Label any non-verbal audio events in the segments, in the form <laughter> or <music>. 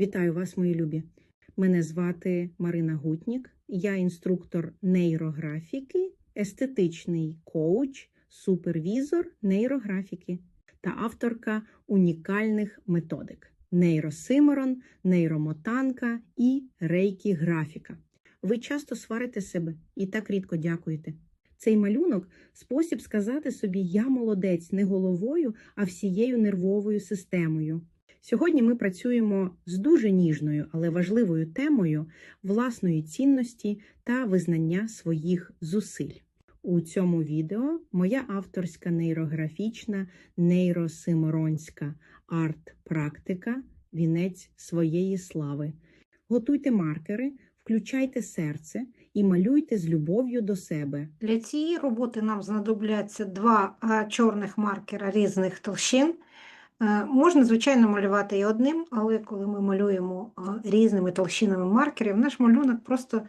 Вітаю вас, мої любі. Мене звати Марина Гутнік. Я інструктор нейрографіки, естетичний коуч, супервізор нейрографіки та авторка унікальних методик: нейросиморон, нейромотанка і рейкі графіка. Ви часто сварите себе і так рідко дякуєте. Цей малюнок спосіб сказати собі Я молодець не головою, а всією нервовою системою. Сьогодні ми працюємо з дуже ніжною, але важливою темою власної цінності та визнання своїх зусиль. У цьому відео моя авторська нейрографічна нейросиморонська арт-практика Вінець своєї слави. Готуйте маркери, включайте серце і малюйте з любов'ю до себе. Для цієї роботи нам знадобляться два чорних маркера різних толщин. Е, Можна, звичайно, малювати і одним, але коли ми малюємо різними толщинами маркерів, наш малюнок просто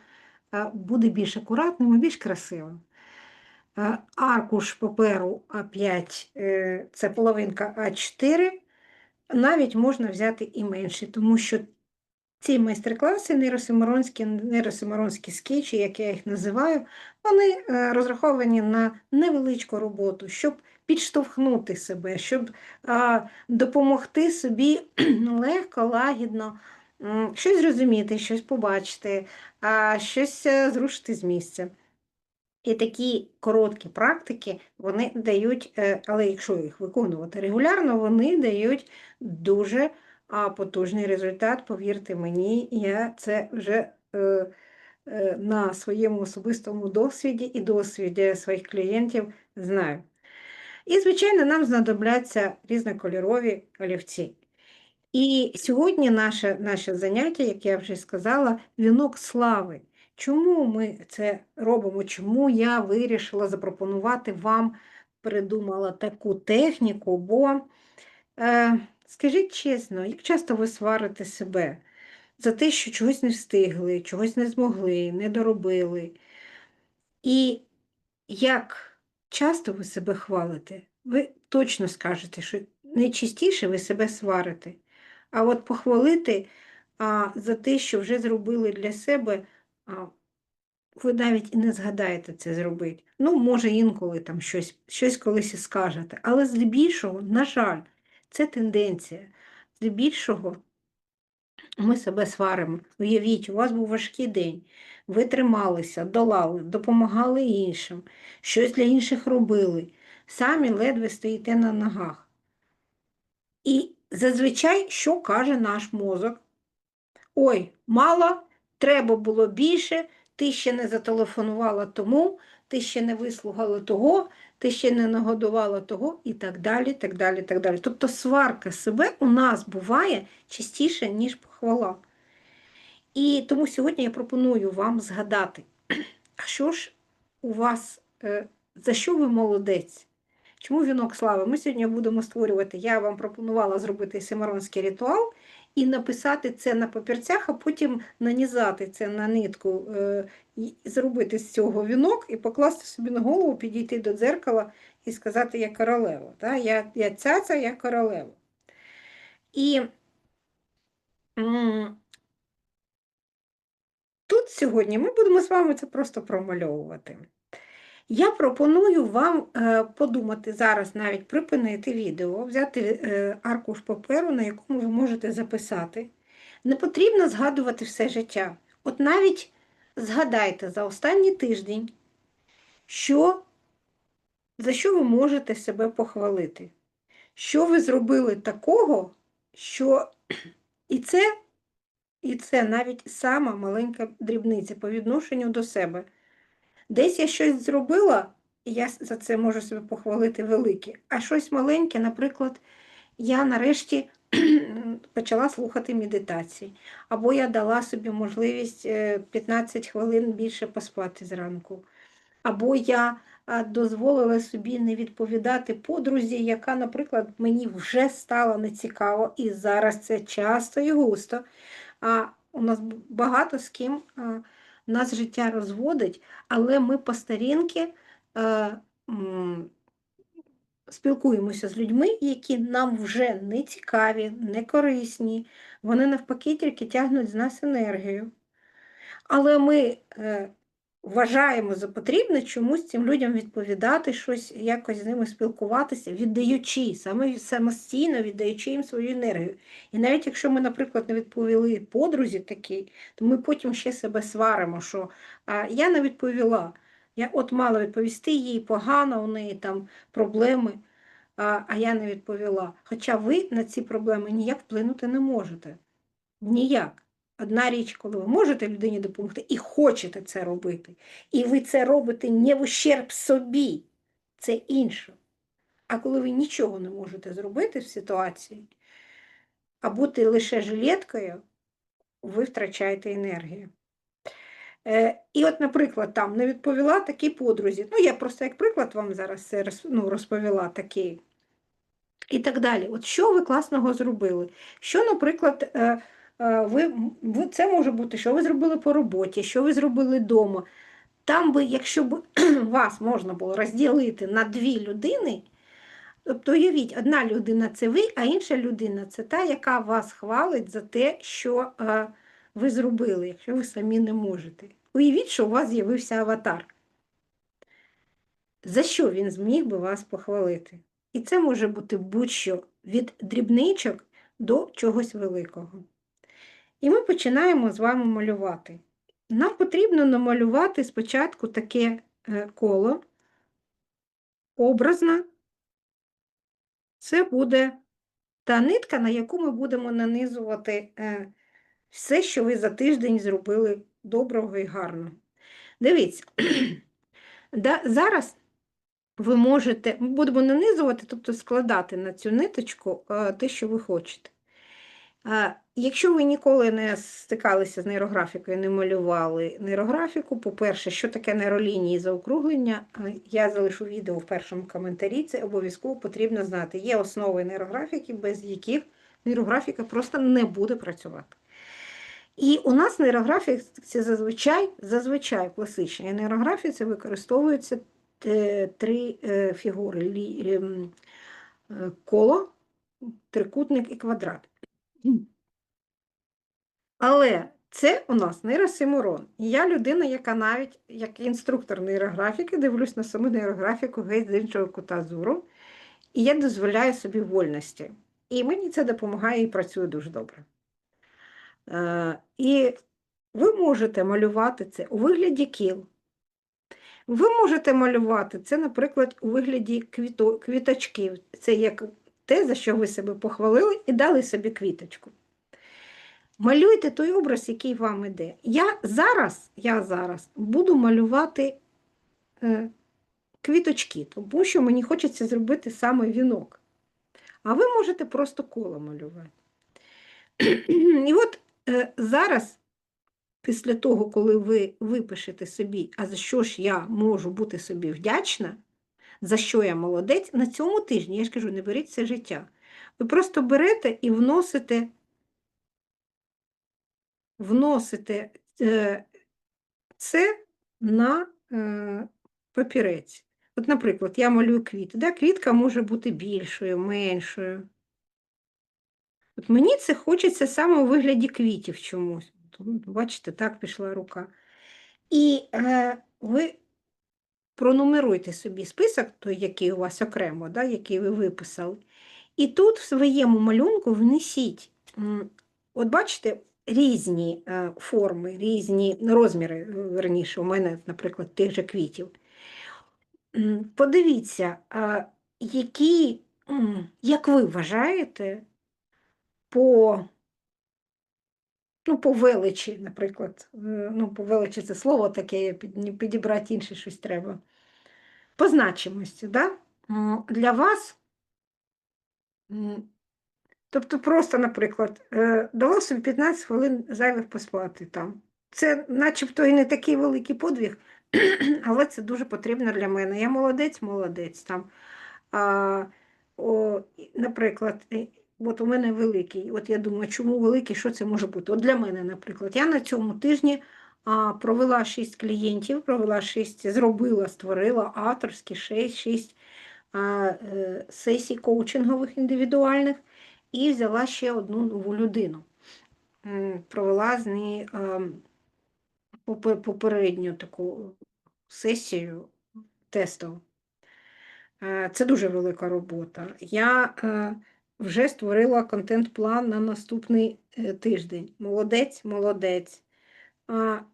е, буде більш акуратним і більш красивим. Е, Аркуш паперу А5 е, це половинка А4. Навіть можна взяти і менше, тому що ці майстер-класи нейросиморонські, нейросиморонські скетчі, як я їх називаю, вони е, розраховані на невеличку роботу, щоб підштовхнути себе, щоб допомогти собі <clears throat> легко, лагідно щось зрозуміти, щось побачити, щось е, зрушити з місця. І такі короткі практики вони дають, е, але якщо їх виконувати регулярно, вони дають дуже потужний результат. Повірте мені, я це вже е, на своєму особистому досвіді і досвіді своїх клієнтів знаю. І, звичайно, нам знадобляться різнокольорові олівці. І сьогодні наше, наше заняття, як я вже сказала, вінок слави. Чому ми це робимо? Чому я вирішила запропонувати вам, придумала таку техніку? Бо, е, скажіть чесно, як часто ви сварите себе за те, що чогось не встигли, чогось не змогли, не доробили? І як часто ви себе хвалите? Ви точно скажете, що найчастіше ви себе сварите. А от похвалити а, за те, що вже зробили для себе, а, ви навіть і не згадаєте це зробити. Ну, може, інколи там щось, щось колись і скажете. Але здебільшого, на жаль, це тенденція. Здебільшого ми себе сваримо. Уявіть, у вас був важкий день, ви трималися, долали, допомагали іншим, щось для інших робили, самі ледве стоїте на ногах. І зазвичай, що каже наш мозок? Ой, мало, треба було більше, ти ще не зателефонувала тому, ти ще не вислухала того, ти ще не нагодувала того, і так далі, так далі, так далі. Тобто сварка себе у нас буває частіше, ніж похвала. І тому сьогодні я пропоную вам згадати, а що ж у вас, е, за що ви молодець? Чому вінок слави? Ми сьогодні будемо створювати, я вам пропонувала зробити симаронський ритуал і написати це на папірцях, а потім нанізати це на нитку, е, і зробити з цього вінок і покласти собі на голову, підійти до дзеркала і сказати я королева. Да? Я, я цяця, я королева. І тут сьогодні ми будемо з вами це просто промальовувати. Я пропоную вам е, подумати зараз, навіть припинити відео, взяти е, аркуш паперу, на якому ви можете записати. Не потрібно згадувати все життя. От навіть згадайте за останній тиждень, що, за що ви можете себе похвалити. Що ви зробили такого, що і це, і це навіть сама маленька дрібниця по відношенню до себе. Десь я щось зробила, і я за це можу себе похвалити велике. А щось маленьке, наприклад, я нарешті <clears throat> почала слухати медитації, або я дала собі можливість е, 15 хвилин більше поспати зранку, або я дозволила собі не відповідати подрузі, яка, наприклад, мені вже стала нецікаво, і зараз це часто і густо. А у нас багато з ким. Нас життя розводить, але ми по старінки е, спілкуємося з людьми, які нам вже не цікаві, не корисні, вони навпаки тільки тягнуть з нас енергію. Але ми е, вважаємо за потрібне чомусь цим людям відповідати щось, якось з ними спілкуватися, віддаючи, саме самостійно віддаючи їм свою енергію. І навіть якщо ми, наприклад, не відповіли подрузі такій, то ми потім ще себе сваримо, що а, я не відповіла. Я от мала відповісти їй погано, у неї там проблеми, а, я не відповіла. Хоча ви на ці проблеми ніяк вплинути не можете. Ніяк. Одна річ, коли ви можете людині допомогти і хочете це робити, і ви це робите не в ущерб собі, це інше. А коли ви нічого не можете зробити в ситуації, а бути лише жилеткою, ви втрачаєте енергію. Е, і от, наприклад, там не відповіла такій подрузі. Ну, я просто як приклад вам зараз ну, розповіла такий. І так далі. От що ви класного зробили? Що, наприклад, е, ви, ви, це може бути, що ви зробили по роботі, що ви зробили вдома. Там би, якщо б <clears throat> вас можна було розділити на дві людини, тобто уявіть, одна людина це ви, а інша людина це та, яка вас хвалить за те, що е, ви зробили, якщо ви самі не можете. Уявіть, що у вас з'явився аватар. За що він зміг би вас похвалити? І це може бути будь-що від дрібничок до чогось великого. І ми починаємо з вами малювати. Нам потрібно намалювати спочатку таке е, коло образно. Це буде та нитка, на яку ми будемо нанизувати е, все, що ви за тиждень зробили доброго і гарного. Дивіться, <clears throat> зараз ви можете, ми будемо нанизувати, тобто складати на цю ниточку е, те, що ви хочете. Якщо ви ніколи не стикалися з нейрографікою, не малювали нейрографіку, по-перше, що таке нейролінії заокруглення, я залишу відео в першому коментарі, це обов'язково потрібно знати. Є основи нейрографіки, без яких нейрографіка просто не буде працювати. І у нас нейрографія це зазвичай, зазвичай класичній це використовується е, три е, фігури: ем, е, коло, трикутник і квадрат. Але це у нас нейросимурон. І я людина, яка навіть як інструктор нейрографіки, дивлюсь на саму нейрографіку геть з іншого кута зору, і я дозволяю собі вольності. І мені це допомагає і працює дуже добре. Е, і ви можете малювати це у вигляді кіл. Ви можете малювати це, наприклад, у вигляді квіто, квіточків. Це як те, за що ви себе похвалили, і дали собі квіточку. Малюйте той образ, який вам іде. Я зараз, я зараз буду малювати е, квіточки, тому що мені хочеться зробити саме вінок. А ви можете просто коло малювати. <clears throat> І от е, зараз, після того, коли ви випишете собі, а за що ж я можу бути собі вдячна, за що я молодець, на цьому тижні, я ж кажу, не беріть це життя. Ви просто берете і вносите, вносите е, це на е, папірець. От, наприклад, я малюю квіти. Да? Квітка може бути більшою, меншою. От мені це хочеться саме у вигляді квітів чомусь. Бачите, так пішла рука. І е, ви пронумеруйте собі список, той, який у вас окремо, да, який ви виписали. І тут в своєму малюнку внесіть, от бачите, різні е, форми, різні розміри, е, верніше, у мене, наприклад, тих же квітів. Подивіться, які, як ви вважаєте, по, ну, по величі, наприклад, е, ну, по величі це слово таке, підібрати інше щось треба. По значимості, да? Для вас, тобто просто, наприклад, е, дала собі 15 хвилин зайвих поспати там. Це начебто і не такий великий подвиг, <clears throat> але це дуже потрібно для мене. Я молодець, молодець там. А, о, наприклад, от у мене великий. От я думаю, чому великий, що це може бути? От для мене, наприклад, я на цьому тижні провела 6 клієнтів, провела 6, зробила, створила авторські 6, 6 а, е, сесій коучингових індивідуальних і взяла ще одну нову людину. Провела з нею ем, попередню таку сесію тестову. Е, Це дуже велика робота. Я е, вже створила контент-план на наступний е, тиждень. Молодець, молодець.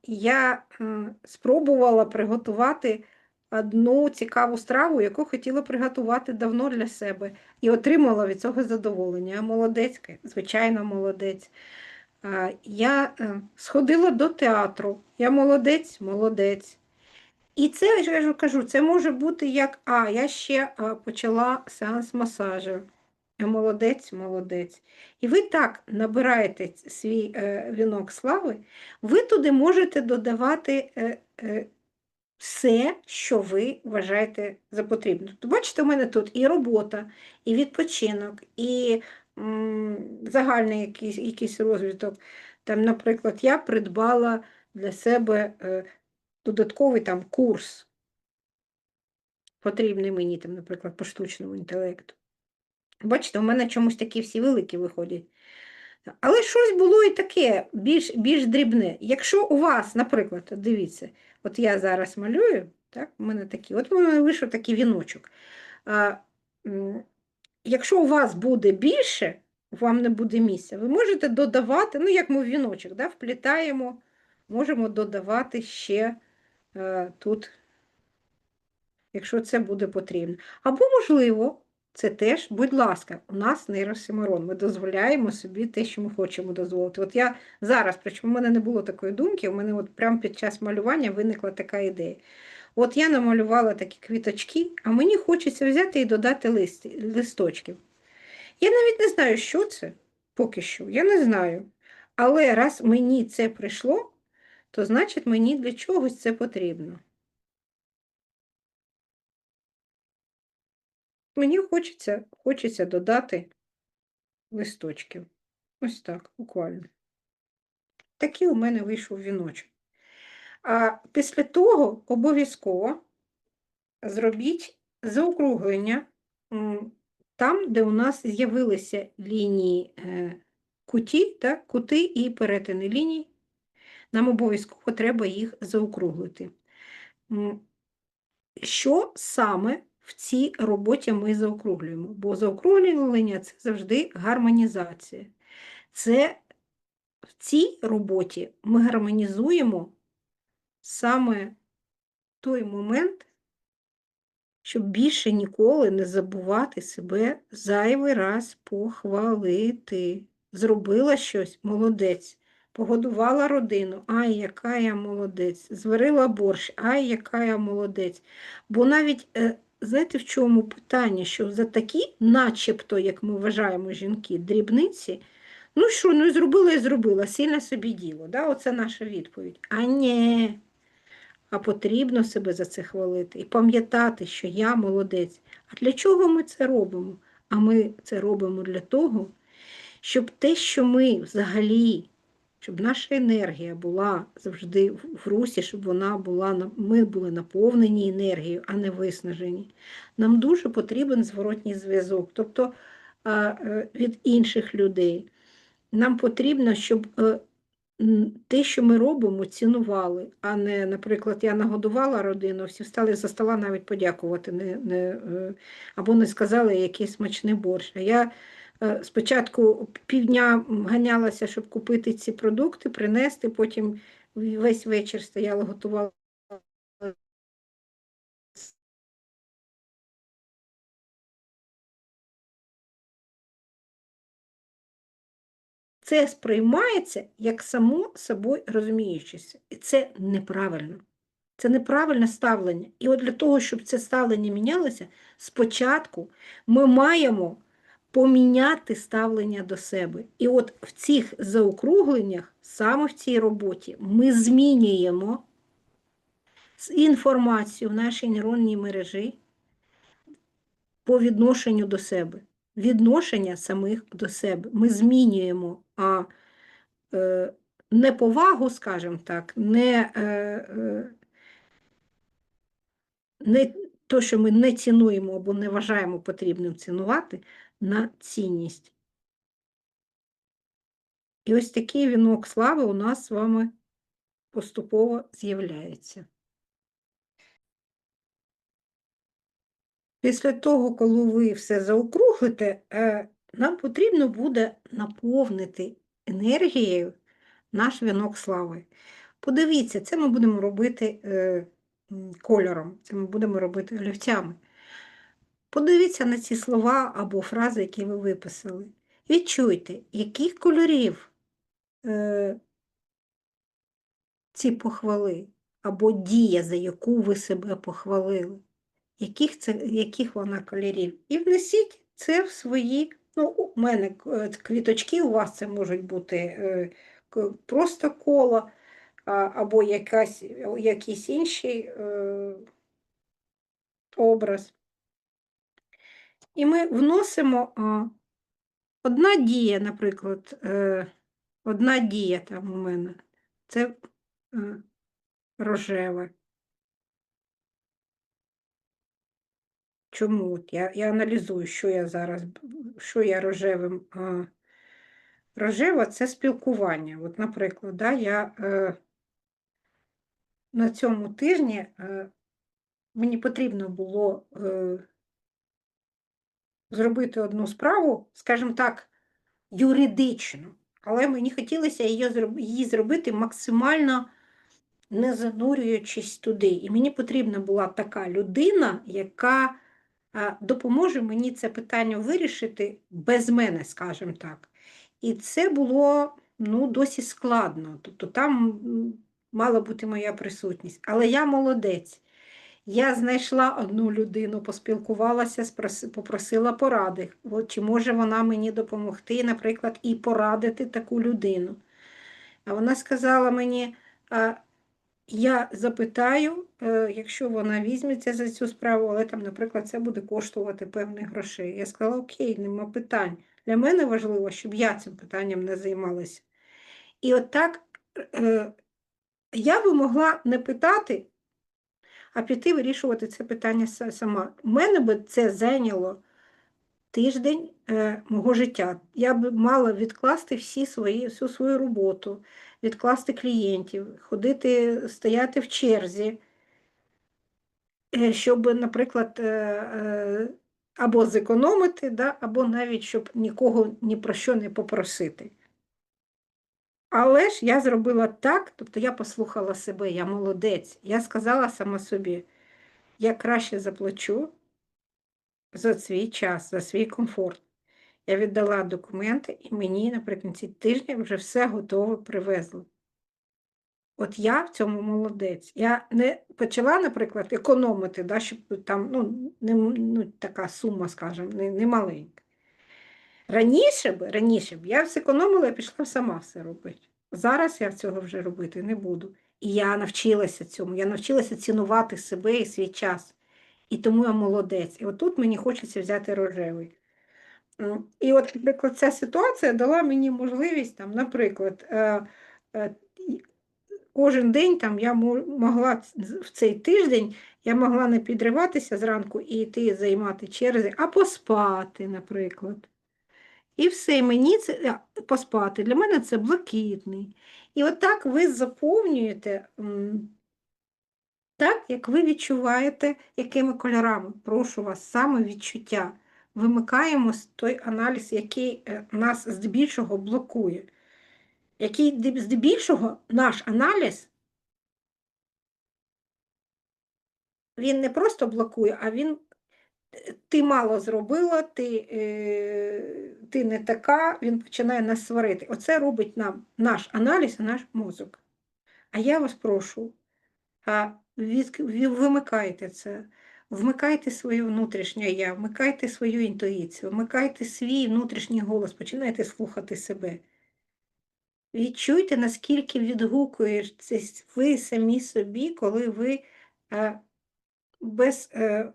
Я е, спробувала приготувати одну цікаву страву, яку хотіла приготувати давно для себе, і отримала від цього задоволення. Молодець, звичайно, молодець. Я е, сходила до театру. Я молодець, молодець. І це, я ж кажу, це може бути як, а, я ще почала сеанс масажу. Молодець, молодець. І ви так набираєте свій е, вінок слави, ви туди можете додавати е, е, все, що ви вважаєте за потрібне. Бачите, у мене тут і робота, і відпочинок, і м, загальний якийсь, якийсь розвиток. Там, наприклад, я придбала для себе е, додатковий там курс, потрібний мені, там, наприклад, по штучному інтелекту. Бачите, у мене чомусь такі всі великі виходять. Але щось було і таке, більш, більш дрібне. Якщо у вас, наприклад, дивіться, от я зараз малюю, так, у мене такі, от у мене вийшов такий віночок. А, якщо у вас буде більше, вам не буде місця, ви можете додавати, ну, як ми в віночок, да, вплітаємо, можемо додавати ще е, тут, якщо це буде потрібно. Або, можливо, це теж, будь ласка, у нас нейросимарон. Ми дозволяємо собі те, що ми хочемо дозволити. От я зараз, причому в мене не було такої думки, у мене от прямо під час малювання виникла така ідея. От я намалювала такі квіточки, а мені хочеться взяти і додати лист, листочків. Я навіть не знаю, що це поки що, я не знаю. Але раз мені це прийшло, то значить мені для чогось це потрібно. Мені хочеться, хочеться додати листочків. Ось так, буквально. Такий у мене вийшов віночок. А після того обов'язково зробіть заокруглення там, де у нас з'явилися лінії е, куті, так, кути і перетини ліній. Нам обов'язково треба їх заокруглити. Що саме в цій роботі ми заокруглюємо? Бо заокруглення це завжди гармонізація. Це в цій роботі ми гармонізуємо саме той момент, щоб більше ніколи не забувати себе зайвий раз похвалити. Зробила щось молодець. Погодувала родину, ай, яка я молодець. Зварила борщ, ай, яка я молодець. Бо навіть, е, знаєте, в чому питання, що за такі, начебто, як ми вважаємо жінки, дрібниці, ну що, ну і зробила і зробила, сильне собі діло. Да? Оце наша відповідь. А ні, а потрібно себе за це хвалити і пам'ятати, що я молодець. А для чого ми це робимо? А ми це робимо для того, щоб те, що ми взагалі, щоб наша енергія була завжди в русі, щоб вона була, ми були наповнені енергією, а не виснажені. Нам дуже потрібен зворотній зв'язок, тобто е, від інших людей. Нам потрібно, щоб е, те, що ми робимо, цінували, а не, наприклад, я нагодувала родину, всі встали за стола навіть подякувати, не, не, е, або не сказали який смачний борщ. А я спочатку півдня ганялася, щоб купити ці продукти, принести, потім весь вечір стояла, готувала. Це сприймається як само собою розуміючися. І це неправильно. Це неправильне ставлення. І от для того, щоб це ставлення мінялося, спочатку ми маємо поміняти ставлення до себе. І от в цих заокругленнях, саме в цій роботі, ми змінюємо інформацію в нашій нейронній мережі по відношенню до себе. Відношення самих до себе. Ми змінюємо а, е, неповагу, скажімо так, не, е, е, не то, що ми не цінуємо або не вважаємо потрібним цінувати, на цінність. І ось такий вінок слави у нас з вами поступово з'являється. Після того, коли ви все заокруглите, е, нам потрібно буде наповнити енергією наш вінок слави. Подивіться, це ми будемо робити е, кольором, це ми будемо робити олівцями. Подивіться на ці слова або фрази, які ви виписали. Відчуйте, яких кольорів е, ці похвали, або дія, за яку ви себе похвалили, яких, це, яких вона кольорів. І внесіть це в свої, ну, у мене е, квіточки, у вас це можуть бути е, просто коло, або якась, якийсь інший е, образ. І ми вносимо одна дія, наприклад, е, одна дія там у мене. Це е, рожеве. Чому? От Я, я аналізую, що я зараз, що я рожевим. Рожева це спілкування. От, наприклад, да, я е, на цьому тижні е, мені потрібно було е, зробити одну справу, скажімо так, юридичну, але мені хотілося її, зробити максимально не занурюючись туди. І мені потрібна була така людина, яка допоможе мені це питання вирішити без мене, скажімо так. І це було ну, досить складно. Тобто там мала бути моя присутність. Але я молодець. Я знайшла одну людину, поспілкувалася, попросила поради. Чи може вона мені допомогти, наприклад, і порадити таку людину. А вона сказала мені, а, я запитаю, е, якщо вона візьметься за цю справу, але там, наприклад, це буде коштувати певних грошей. Я сказала, окей, нема питань. Для мене важливо, щоб я цим питанням не займалася. І от так е, я би могла не питати, а піти вирішувати це питання сама. У мене би це зайняло тиждень е, мого життя. Я б мала відкласти всі свої, всю свою роботу, відкласти клієнтів, ходити, стояти в черзі, е, щоб, наприклад, е, е, або зекономити, да, або навіть щоб нікого ні про що не попросити. Але ж я зробила так, тобто я послухала себе, я молодець. Я сказала сама собі, я краще заплачу за свій час, за свій комфорт. Я віддала документи, і мені наприкінці тижня вже все готове привезли. От я в цьому молодець. Я не почала, наприклад, економити, да, щоб там ну, не, ну, така сума, скажімо, не, не маленька. Раніше б, раніше б я все економила і пішла сама все робити. Зараз я цього вже робити не буду. І я навчилася цьому. Я навчилася цінувати себе і свій час. І тому я молодець. І отут мені хочеться взяти рожевий. І от, наприклад, ця ситуація дала мені можливість, там, наприклад, е, е, кожен день там, я могла в цей тиждень я могла не підриватися зранку і йти займати черзи, а поспати, наприклад. І все, мені це поспати. Для мене це блакитний. І отак ви заповнюєте так, як ви відчуваєте, якими кольорами. Прошу вас, саме відчуття. Вимикаємо той аналіз, який е, нас здебільшого блокує. Який де- здебільшого наш аналіз, він не просто блокує, а він е, ти мало зробила, ти, е, ти не така, він починає нас сварити. Оце робить нам наш аналіз і наш мозок. А я вас прошу, а вимикайте це, вмикайте своє внутрішнє я, вмикайте свою інтуїцію, вмикайте свій внутрішній голос, починайте слухати себе. Відчуйте, наскільки відгукуєтесь ви самі собі, коли ви е, без, е,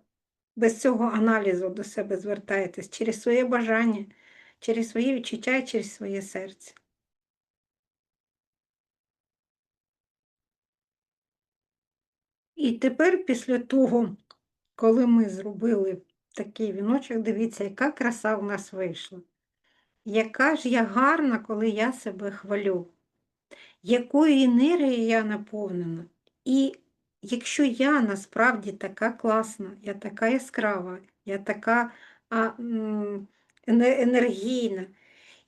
без цього аналізу до себе звертаєтесь через своє бажання, через свої відчуття і через своє серце. І тепер, після того, коли ми зробили такий віночок, дивіться, яка краса в нас вийшла. Яка ж я гарна, коли я себе хвалю, якою енергією я наповнена. І якщо я насправді така класна, я така яскрава, я така а, енергійна.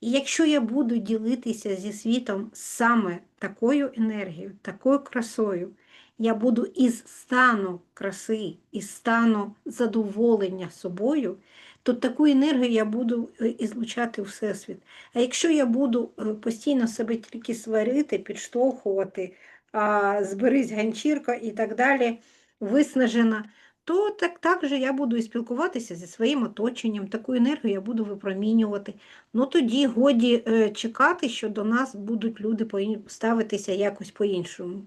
І якщо я буду ділитися зі світом саме такою енергією, такою красою, я буду із стану краси, із стану задоволення собою, то таку енергію я буду е, ізлучати у Всесвіт. А якщо я буду е, постійно себе тільки сварити, підштовхувати, зберись ганчірка і так далі, виснажена, то так, так же я буду і спілкуватися зі своїм оточенням, таку енергію я буду випромінювати. Ну тоді годі е, чекати, що до нас будуть люди ставитися якось по-іншому.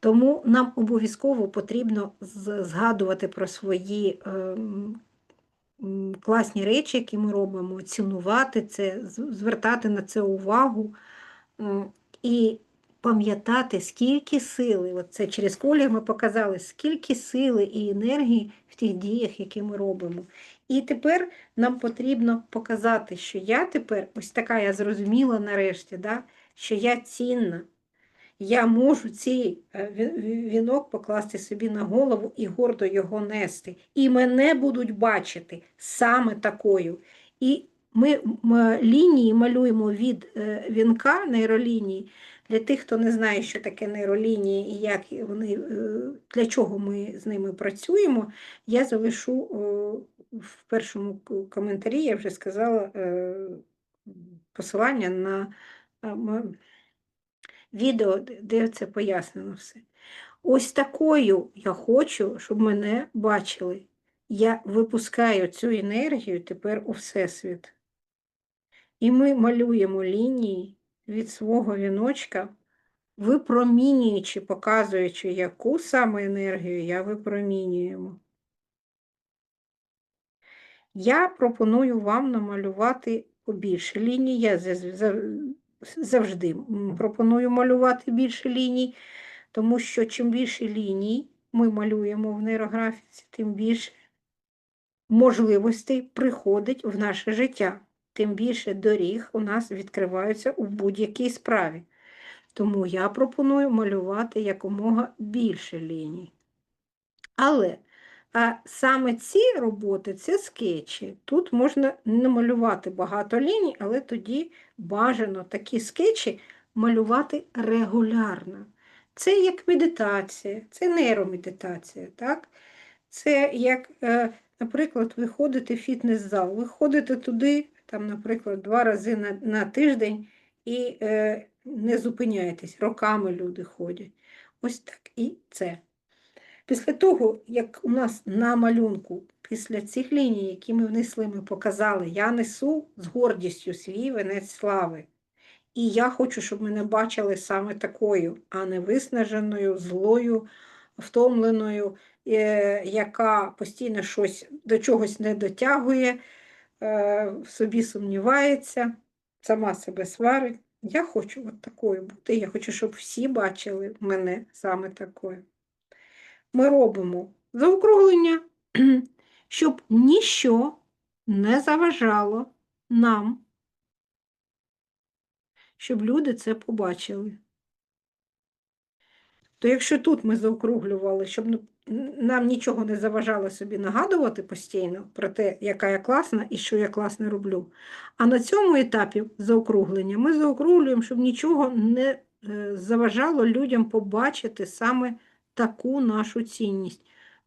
Тому нам обов'язково потрібно згадувати про свої е, класні речі, які ми робимо, цінувати це, звертати на це увагу і пам'ятати, скільки сили, це через колір ми показали, скільки сили і енергії в тих діях, які ми робимо. І тепер нам потрібно показати, що я тепер, ось така я зрозуміла нарешті, да, що я цінна. Я можу цей е, ві- ві- вінок покласти собі на голову і гордо його нести. І мене будуть бачити саме такою. І ми лінії малюємо від е, вінка нейролінії. Для тих, хто не знає, що таке нейролінії і як вони, е, для чого ми з ними працюємо, я залишу е, в першому коментарі, я вже сказала е, посилання на відео, де- де це пояснено все. Ось такою я хочу, щоб мене бачили. Я випускаю цю енергію тепер у Всесвіт. І ми малюємо лінії від свого віночка, випромінюючи, показуючи, яку саме енергію я випромінюємо. Я пропоную вам намалювати побільше ліній. Я завжди пропоную малювати більше ліній, тому що чим більше ліній ми малюємо в нейрографіці, тим більше можливостей приходить в наше життя, тим більше доріг у нас відкриваються у будь-якій справі. Тому я пропоную малювати якомога більше ліній. Але а саме ці роботи це скетчі. Тут можна не малювати багато ліній, але тоді бажано такі скетчі малювати регулярно. Це як медитація, це нейромедитація. Так? Це як, е, наприклад, ви ходите в фітнес-зал, ви ходите туди, там, наприклад, два рази на, на тиждень і е, не зупиняєтесь, роками люди ходять. Ось так і це. Після того, як у нас на малюнку, після цих ліній, які ми внесли, ми показали, я несу з гордістю свій венець слави. І я хочу, щоб мене бачили саме такою, а не виснаженою, злою, втомленою, е, яка постійно щось до чогось не дотягує, в собі сумнівається, сама себе сварить. Я хочу от такою бути. Я хочу, щоб всі бачили мене саме такою ми робимо заокруглення, <clears throat> щоб ніщо не заважало нам, щоб люди це побачили. То якщо тут ми заокруглювали, щоб нам нічого не заважало собі нагадувати постійно про те, яка я класна і що я класно роблю. А на цьому етапі заокруглення ми заокруглюємо, щоб нічого не е, заважало людям побачити саме таку нашу цінність.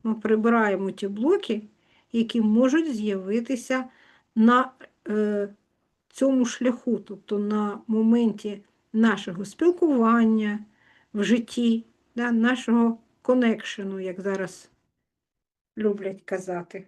Ми прибираємо ті блоки, які можуть з'явитися на е, цьому шляху, тобто на моменті нашого спілкування в житті, да, нашого конекшену, як зараз люблять казати.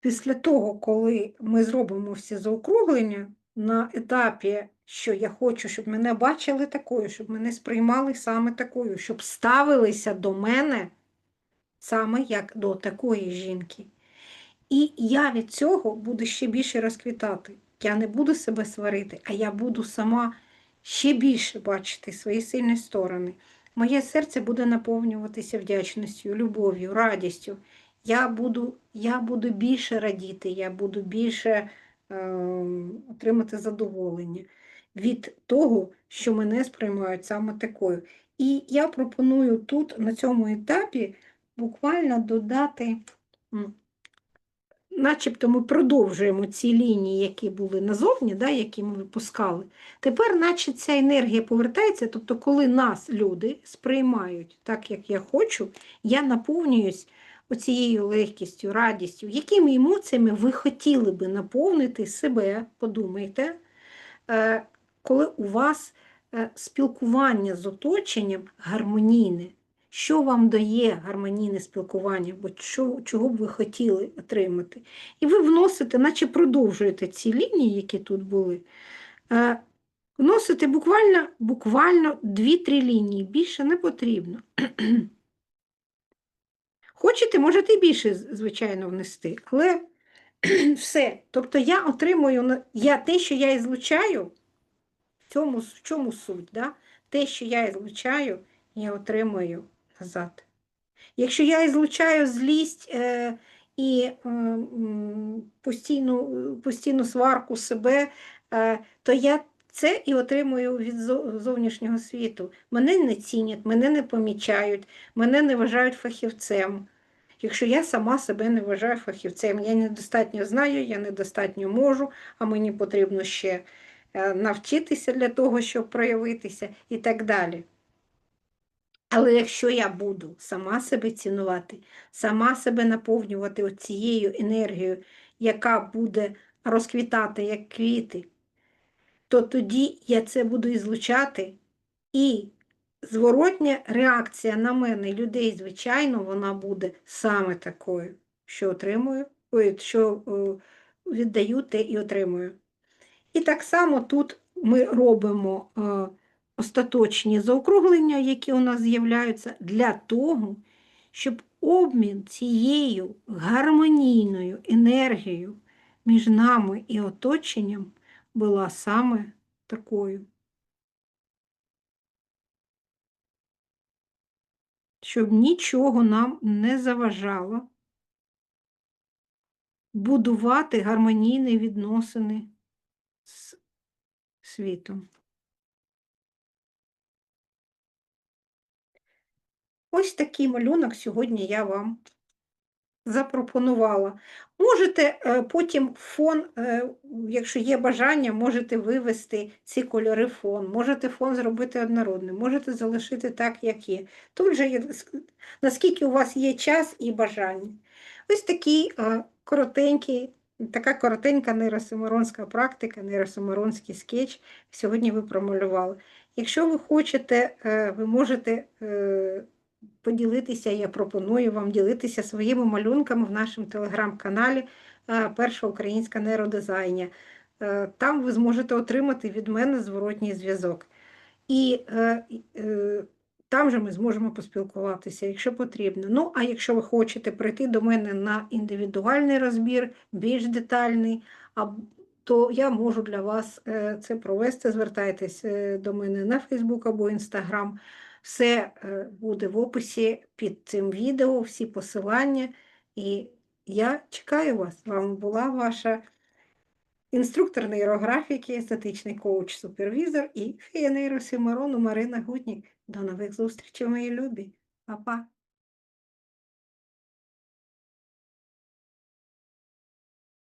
Після того, коли ми зробимо всі заокруглення на етапі, що я хочу, щоб мене бачили такою, щоб мене сприймали саме такою, щоб ставилися до мене саме як до такої жінки. І я від цього буду ще більше розквітати. Я не буду себе сварити, а я буду сама ще більше бачити свої сильні сторони. Моє серце буде наповнюватися вдячністю, любов'ю, радістю. Я буду, я буду більше радіти, я буду більше е, отримати задоволення від того, що мене сприймають саме такою. І я пропоную тут, на цьому етапі, буквально додати, начебто ми продовжуємо ці лінії, які були назовні, да, які ми випускали. Тепер, наче ця енергія повертається, тобто, коли нас люди сприймають так, як я хочу, я наповнююсь оцією легкістю, радістю, якими емоціями ви хотіли би наповнити себе, подумайте, е, коли у вас е, спілкування з оточенням гармонійне. Що вам дає гармонійне спілкування, бо що, чого б ви хотіли отримати? І ви вносите, наче продовжуєте ці лінії, які тут були. Е, Вносите буквально, буквально 2-3 лінії, більше не потрібно. <clears throat> Хочете, можете більше, звичайно, внести, але <clears throat> все. Тобто я отримую, я, те, що я ізлучаю, в цьому, в чому суть? Да? Те, що я ізлучаю, я отримую назад. Якщо я ізлучаю злість е, і е, постійну, постійну сварку себе, е, то я це і отримую від зовнішнього світу. Мене не цінять, мене не помічають, мене не вважають фахівцем. Якщо я сама себе не вважаю фахівцем, я недостатньо знаю, я недостатньо можу, а мені потрібно ще е, навчитися для того, щоб проявитися і так далі. Але якщо я буду сама себе цінувати, сама себе наповнювати цією енергією, яка буде розквітати як квіти, то тоді я це буду ізлучати, і зворотня реакція на мене людей, звичайно, вона буде саме такою, що отримую, що е, віддаю, те і отримую. І так само тут ми робимо е, остаточні заокруглення, які у нас з'являються, для того, щоб обмін цією гармонійною енергією між нами і оточенням була саме такою. Щоб нічого нам не заважало будувати гармонійні відносини з світом. Ось такий малюнок сьогодні я вам запропонувала. Можете е, потім фон, е, якщо є бажання, можете вивести ці кольори фон, можете фон зробити однородним, можете залишити так, як є. Тут же наскільки у вас є час і бажання. Ось такий е, коротенький, така коротенька нейросимиронська практика, нейросимиронський скетч сьогодні ви промалювали. Якщо ви хочете, ви можете поділитися, я пропоную вам ділитися своїми малюнками в нашому телеграм-каналі е, Перша українська нейродизайня. Е, Там ви зможете отримати від мене зворотній зв'язок. І е, е, там же ми зможемо поспілкуватися, якщо потрібно. Ну, а якщо ви хочете прийти до мене на індивідуальний розбір, більш детальний, то я можу для вас е, це провести. Звертайтесь до мене на Facebook або Instagram. Все е, буде в описі під цим відео, всі посилання. І я чекаю вас. Вам була ваша інструктор нейрографіки, естетичний коуч, супервізор і фея нейросімарону Марина Гутнік. До нових зустрічей, мої любі. Па-па!